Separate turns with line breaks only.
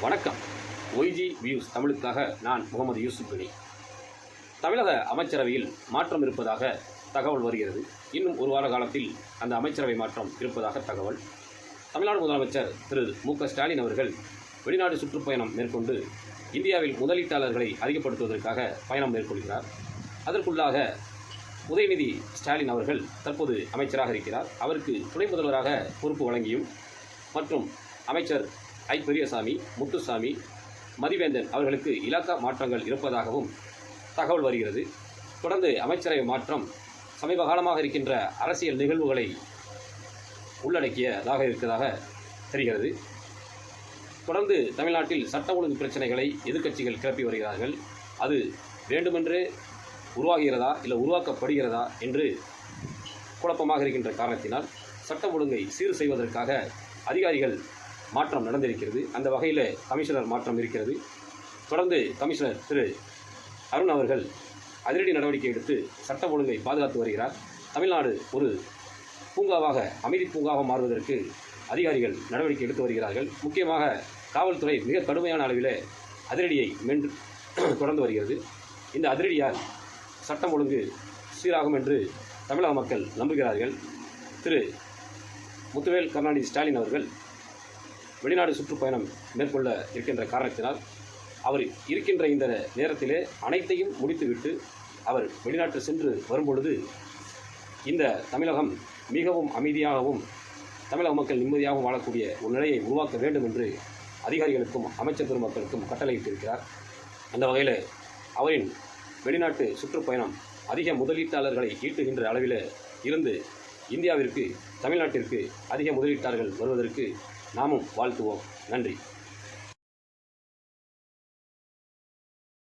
வணக்கம். YG views தமிழுக்காக நான் முகமது யூசுப் அலி. தமிழக அமைச்சரவையில் மாற்றம் இருப்பதாக தகவல் வருகிறது. இன்னும் ஒரு வார காலத்தில் அந்த அமைச்சரவை மாற்றம் இருப்பதாக தகவல். தமிழ்நாடு முதலமைச்சர் திரு மு ஸ்டாலின் அவர்கள் வெளிநாடு சுற்றுப்பயணம் மேற்கொண்டு இந்தியாவில் முதலீட்டாளர்களை அதிகப்படுத்துவதற்காக பயணம் மேற்கொள்கிறார். அதற்குள்ளாக உதயநிதி ஸ்டாலின் அவர்கள் தற்போது அமைச்சராக இருக்கிறார். அவருக்கு துணை முதல்வராக பொறுப்பு வழங்கியும் மற்றும் அமைச்சர் ஐ பெரியசாமி முத்துசாமி மதிவேந்தன் அவர்களுக்கு இலாக்கா மாற்றங்கள் இருப்பதாகவும் தகவல் வருகிறது. தொடர்ந்து அமைச்சரவை மாற்றம் சமீப காலமாக இருக்கின்ற அரசியல் நிகழ்வுகளை உள்ளடக்கியதாக இருக்கிறதாக தெரிகிறது. தொடர்ந்து தமிழ்நாட்டில் சட்ட ஒழுங்கு பிரச்சனைகளை எதிர்க்கட்சிகள் கிளப்பி வருகிறார்கள். அது வேண்டுமென்றே உருவாகிறதா இல்லை உருவாக்கப்படுகிறதா என்று குழப்பமாக இருக்கின்ற காரணத்தினால் சட்டம் ஒழுங்கை சீர் செய்வதற்காக அதிகாரிகள் மாற்றம் நடந்திருக்கிறது. அந்த வகையில் கமிஷனர் மாற்றம் இருக்கிறது. தொடர்ந்து கமிஷனர் திரு அருண் அவர்கள் அதிரடி நடவடிக்கை எடுத்து சட்டம் ஒழுங்கை பாதுகாத்து வருகிறார். தமிழ்நாடு ஒரு பூங்காவாக அமைதி பூங்காவாக மாறுவதற்கு அதிகாரிகள் நடவடிக்கை எடுத்து வருகிறார்கள். முக்கியமாக காவல்துறை மிக கடுமையான அளவில் அதிரடியை மென்று தொடர்ந்து வருகிறது. இந்த அதிரடியால் சட்டம் ஒழுங்கு சீராகும் என்று தமிழக மக்கள் நம்புகிறார்கள். திரு முத்துவேல் கருணாநிதி ஸ்டாலின் அவர்கள் வெளிநாடு சுற்றுப்பயணம் மேற்கொள்ள இருக்கின்ற காரணத்தினால் அவர் இருக்கின்ற இந்த நேரத்திலே அனைத்தையும் முடித்துவிட்டு அவர் வெளிநாட்டு சென்று வரும்பொழுது இந்த தமிழகம் மிகவும் அமைதியாகவும் தமிழக மக்கள் நிம்மதியாகவும் வாழக்கூடிய ஒரு நிலையை உருவாக்க வேண்டும் என்று அதிகாரிகளுக்கும் அமைச்சர் பெருமக்களுக்கும் கட்டளையிட்டிருக்கிறார். அந்த வகையில் அவரின் வெளிநாட்டு சுற்றுப்பயணம் அதிக முதலீட்டாளர்களை ஈட்டுகின்ற அளவில் இருந்து இந்தியாவிற்கு தமிழ்நாட்டிற்கு அதிக முதலீட்டாளர்கள் வருவதற்கு நாமும் வாழ்த்துவோம். நன்றி.